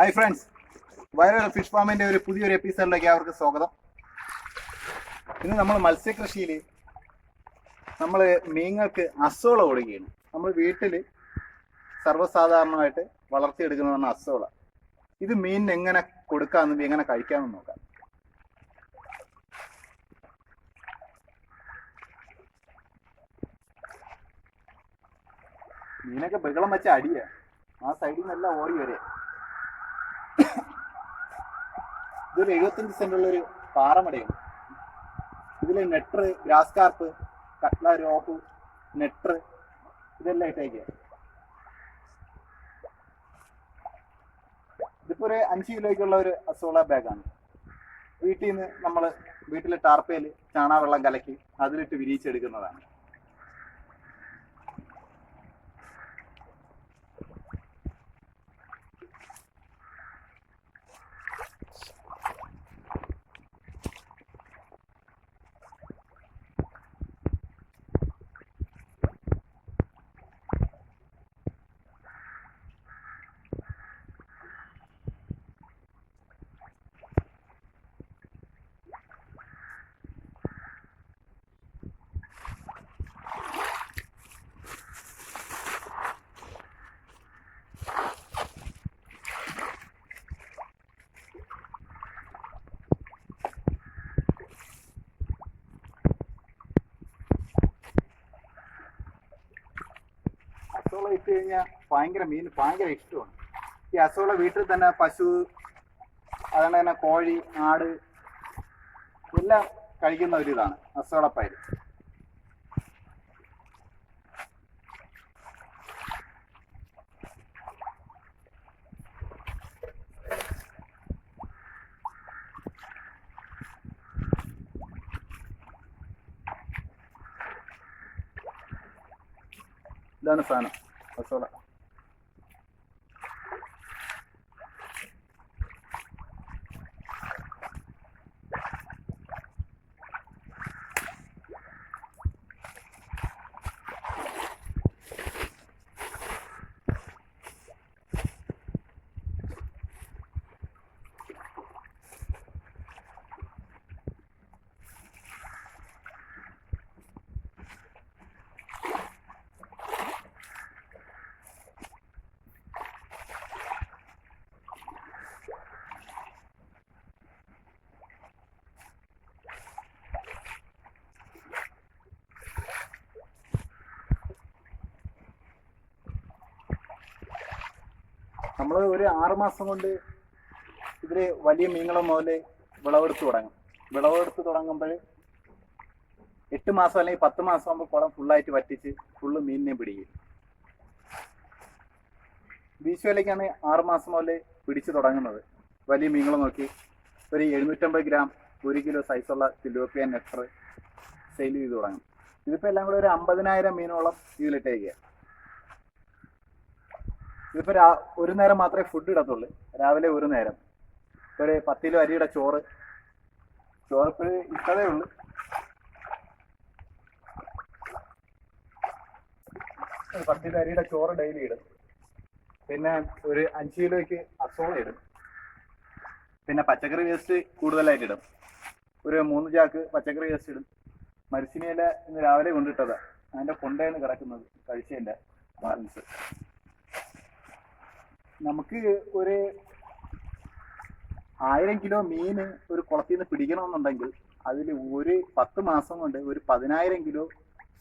Hi friends viral fish ഫാമിന്റെ ഒരു പുതിയൊരു എപ്പിസോഡിലേക്ക് അവർക്ക് സ്വാഗതം. ഇന്ന് നമ്മൾ മത്സ്യകൃഷിയിൽ നമ്മൾ മീനുകൾക്ക് അസോള കൊടുക്കുകയാണ് നമ്മൾ വീട്ടിൽ സർവസാധാരണമായിട്ട് വളർത്തിയെടുക്കുന്നതാണ് അസോള. ഇത് മീനിന് എങ്ങനെ കൊടുക്കാമെന്നും എങ്ങനെ കഴിക്കാമെന്ന് നോക്കാം. മീനൊക്കെ ബഹളം വെച്ച അടിയാ. ആ സൈഡിൽ നിന്നെല്ലാം ഓടി വരെ ഇതൊരു എഴുപത്തഞ്ച് സെന്റുള്ള ഒരു പാറമടയാണ് ഇതിൽ നെട്ടർ ഗ്രാസ് കാർപ്പ് കട്ട്ല റോപ്പ് നെട്ടർ ഇതെല്ലാം ഇട്ടേക്കുക ഇതിപ്പോ ഒരു അഞ്ച് കിലോയ്ക്കുള്ള ഒരു അസോള ബാഗാണ്. വീട്ടിൽ നിന്ന് നമ്മൾ വീട്ടിലെ ടാർപ്പയിൽ ചാണാവെള്ളം കലക്കി അതിലിട്ട് വിരിയിച്ചെടുക്കുന്നതാണ് അസോള ഇട്ട് കഴിഞ്ഞാൽ ഭയങ്കര മീൻ ഭയങ്കര ഇഷ്ടമാണ്. ഈ അസോള വീട്ടിൽ തന്നെ പശു അതുകൊണ്ട് തന്നെ കോഴി ആട് എല്ലാം കഴിക്കുന്ന ഒരു ഇതാണ് അസുഖപ്പയർ ഇതാണ് സാധനം. അസോള നമ്മൾ ഒരു ആറ് മാസം കൊണ്ട് ഇതിൽ വലിയ മീനുകളെ മുതൽ വിളവെടുത്ത് തുടങ്ങും. വിളവെടുത്ത് തുടങ്ങുമ്പോൾ എട്ട് മാസം അല്ലെങ്കിൽ പത്ത് മാസം ആകുമ്പോൾ കുളം ഫുള്ളായിട്ട് വറ്റിച്ച് ഫുള്ള് മീനിനെ പിടിക്കും. വീശുവലയ്ക്കാണ് ആറ് മാസം മുതൽ പിടിച്ചു തുടങ്ങുന്നത്. വലിയ മീനുകൾ നോക്കി ഒരു എഴുന്നൂറ്റമ്പത് ഗ്രാം ഒരു കിലോ സൈസുള്ള തിലോപ്പിയ നെറ്റർ സെയിൽ ചെയ്ത് തുടങ്ങും. ഇതിപ്പോൾ എല്ലാം കൂടെ ഒരു അമ്പതിനായിരം മീനോളം ഇതിലിട്ടേക്കുക ഇതിപ്പോ രാ ഒരു നേരം മാത്രമേ ഫുഡ് ഇടത്തുള്ളൂ. രാവിലെ ഒരു നേരം. ഒരു പത്ത് അരിയുടെ ചോറ്. ചോറ് ഇപ്പൊ ഇട്ടതേ ഉള്ളു. പത്ത് അരിയുടെ ചോറ് ഡെയിലി ഇടും. പിന്നെ ഒരു അഞ്ച് കിലോയ്ക്ക് അസോള ഇടും. പിന്നെ പച്ചക്കറി വേസ്റ്റ് കൂടുതലായിട്ട് ഇടും. ഒരു മൂന്ന് ചാക്ക് പച്ചക്കറി വേസ്റ്റ് ഇടും. മരിച്ചിനിയില ഇന്ന് രാവിലെ കൊണ്ടിട്ടതാ അതിന്റെ കൊണ്ടയാണ് കിടക്കുന്നത് കഴിച്ചതിന്റെ ബാലൻസ് നമുക്ക് ഒരു ആയിരം കിലോ മീൻ ഒരു കുളത്തിൽ നിന്ന് പിടിക്കണമെന്നുണ്ടെങ്കിൽ അതിൽ ഒരു പത്ത് മാസം കൊണ്ട് ഒരു പതിനായിരം കിലോ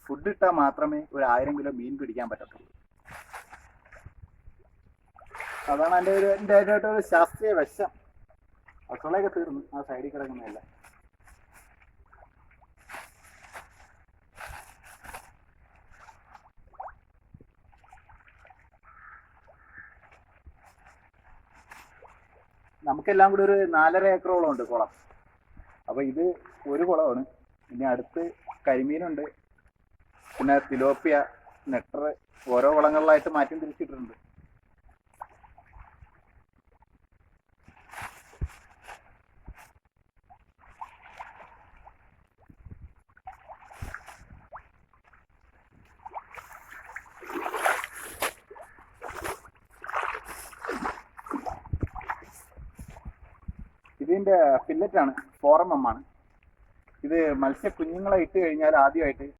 ഫുഡ് ഇട്ടാൽ മാത്രമേ ഒരു ആയിരം കിലോ മീൻ പിടിക്കാൻ പറ്റത്തുള്ളൂ. അതാണ് എന്റെ ഒരു എന്റെ ഒരു ശാസ്ത്രീയ വശം അസുളയൊക്കെ തീർന്നു. ആ സൈഡിൽ കിടക്കുന്നതല്ല. നമുക്കെല്ലാം കൂടി ഒരു നാലര ഏക്കറോളം ഉണ്ട് കുളം. അപ്പൊ ഇത് ഒരു കുളമാണ്. ഇനി അടുത്ത് കരിമീനുണ്ട്. പിന്നെ തിലോപ്പിയ നെട്ടർ ഓരോ കുളങ്ങളിലായിട്ട് മാറ്റി തിരിച്ചിട്ടുണ്ട് ഇതിന്റെ പില്ലറ്റാണ് എം ആണ്. ഇത് മത്സ്യ കുഞ്ഞുങ്ങളെ ഇട്ട് കഴിഞ്ഞാൽ ആദ്യമായിട്ട്